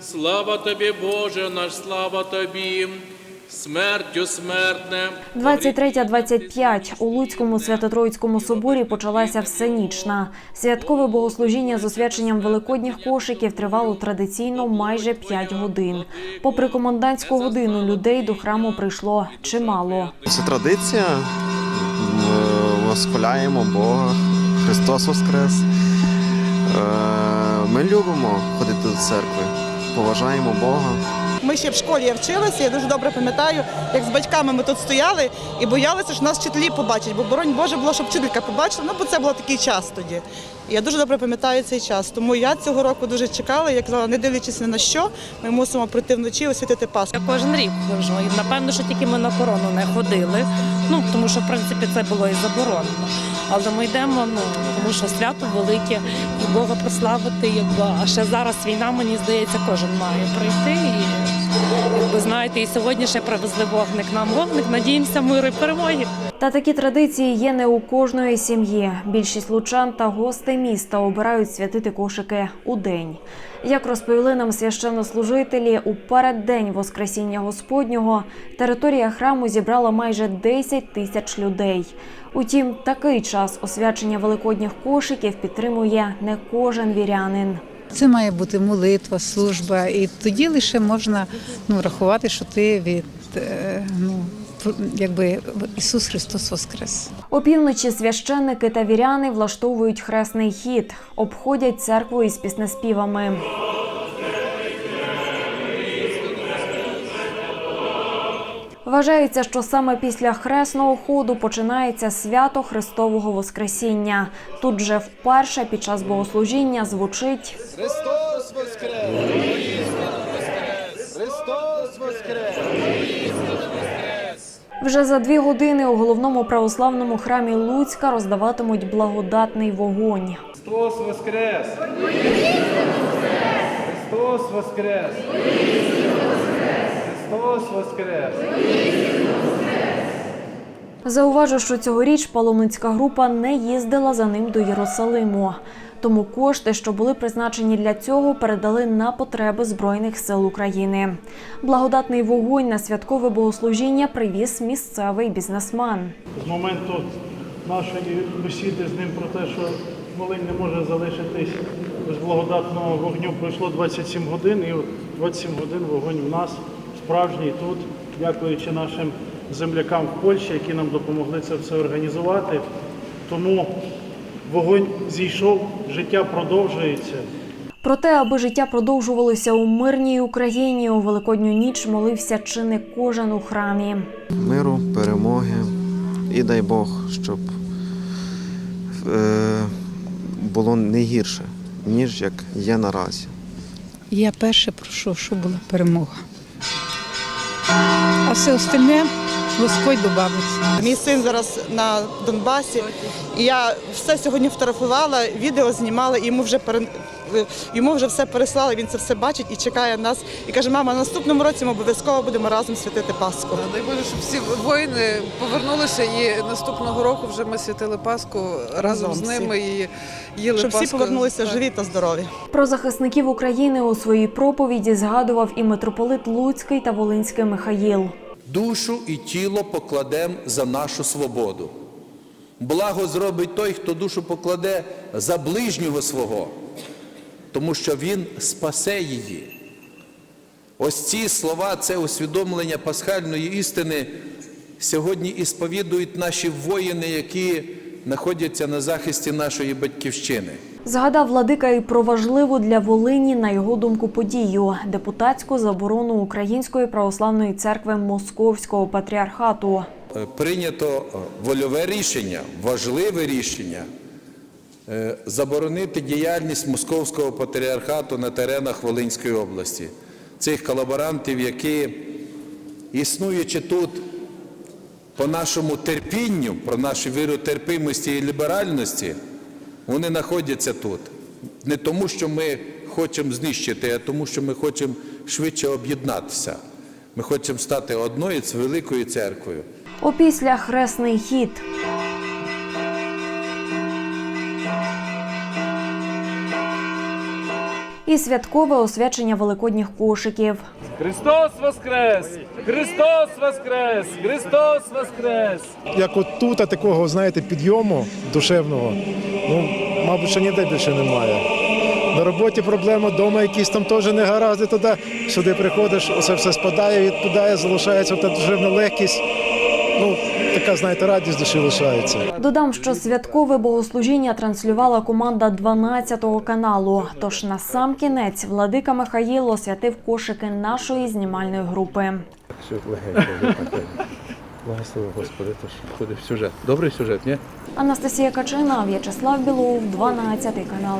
Слава тобі, Боже наш, слава тобі, смертю смертне. 23.25 у Луцькому Свято-Троїцькому соборі почалася всенічна. Святкове богослужіння з освяченням великодніх кошиків тривало традиційно майже 5 годин. Попри комендантську годину людей до храму прийшло чимало. Це традиція. Ми Восхваляємо Бога. Христос Воскрес. Е, Ми любимо ходити до церкви, поважаємо Бога. Ми ще в школі я вчилася, я дуже добре пам'ятаю, як з батьками ми тут стояли і боялися, що нас вчителі побачать, бо боронь Боже було, щоб вчителька побачила, ну бо це був такий час тоді. Я дуже добре пам'ятаю цей час. Тому я цього року дуже чекала, як казала, не дивлячись ні на що, ми мусимо прийти вночі освятити Пасху. Я кожен рік ходжу. І напевно, що тільки ми на корону не ходили. Ну тому що в принципі це було і заборонено. Але ми йдемо, ну тому що свято велике і Бога прославити, якби а ще зараз війна, мені здається, кожен має прийти. І якби знаєте, і сьогодні ще привезли вогник. Нам вогник, надіємося, миру і перемоги. Та такі традиції є не у кожної сім'ї. Більшість лучан та гостей міста обирають святити кошики у день. Як розповіли нам священнослужителі, у переддень Воскресіння Господнього територія храму зібрала майже 10 тисяч людей. Утім, такий час освячення великодніх кошиків підтримує не кожен вірянин. Це має бути молитва, служба, і тоді лише можна ну, рахувати, що ти від е, ну, якби Ісус Христос Воскрес. Опівночі священники та віряни влаштовують хресний хід, обходять церкву із піснеспівами. Вважається, що саме після хресного ходу починається свято Христового Воскресіння. Тут же вперше під час богослужіння звучить Христос Воскрес! Христос Воскрес! Вже за дві години у головному православному храмі Луцька роздаватимуть благодатний вогонь. Христос Воскрес! Христос Воскрес! Христос Воскрес! Зауважу, що цьогоріч паломницька група не їздила за ним до Єрусалиму. Тому кошти, що були призначені для цього, передали на потреби Збройних сил України. Благодатний вогонь на святкове богослужіння привіз місцевий бізнесмен. З моменту нашої бесіди з ним про те, що Волинь не може залишитись без благодатного вогню, пройшло 27 годин, і от 27 годин вогонь в нас справжній тут, дякуючи нашим землякам в Польщі, які нам допомогли це все організувати. Тому вогонь зійшов, життя продовжується. Проте, аби життя продовжувалося у мирній Україні, у великодню ніч молився чи не кожен у храмі. Миру, перемоги і дай Бог, щоб е, було не гірше, ніж як є наразі. Я перше прошу, щоб була перемога. А все остальне Господь добавиться. Мій син зараз на Донбасі, і я все сьогодні фотографувала, відео знімала, і йому вже пере... йому вже все переслали. Він це все бачить і чекає нас. І каже: мама, наступному році ми обов'язково будемо разом святити Пасху. Дай Боже, щоб всі воїни повернулися і наступного року вже ми святили Пасху разом Разом з всі. ними і їли Щоб всі повернулися Так. живі та здорові. Про захисників України у своїй проповіді згадував і митрополит Луцький та Волинський Михаїл. Душу і тіло покладем за нашу свободу. Благо зробить той, хто душу покладе за ближнього свого, тому що він спасе її. Ось ці слова, це усвідомлення пасхальної істини сьогодні і сповідують наші воїни, які знаходяться на захисті нашої батьківщини. Згадав владика і про важливу для Волині, на його думку, подію депутатську заборону Української православної церкви Московського патріархату. Е, прийнято е, вольове рішення, важливе рішення е, заборонити діяльність Московського патріархату на теренах Волинської області. Цих колаборантів, які, існуючи тут по нашому терпінню, про нашу віру терпимості і ліберальності, вони знаходяться тут. Не тому, що ми хочемо знищити, а тому, що ми хочемо швидше об'єднатися. Ми хочемо стати одною з великою церквою. Опісля хресний хід. І святкове освячення великодніх кошиків. Христос Воскрес! Христос Воскрес! Христос Воскрес! Як от тут, такого, знаєте, підйому душевного, ну, мабуть, що ніде більше немає. На роботі проблема, вдома якісь там теж негаразди, туди сюди приходиш, усе все спадає, відпадає, залишається та душевна легкість. Ну, така, знаєте, радість душі лишається. Додам, що святкове богослужіння транслювала команда 12-го каналу. Тож на сам кінець владика Михаїл освятив кошики нашої знімальної групи. Благослови Господи, то що входить в сюжет. Добрий сюжет, ні? Анастасія Качина, В'ячеслав Білов, 12 канал.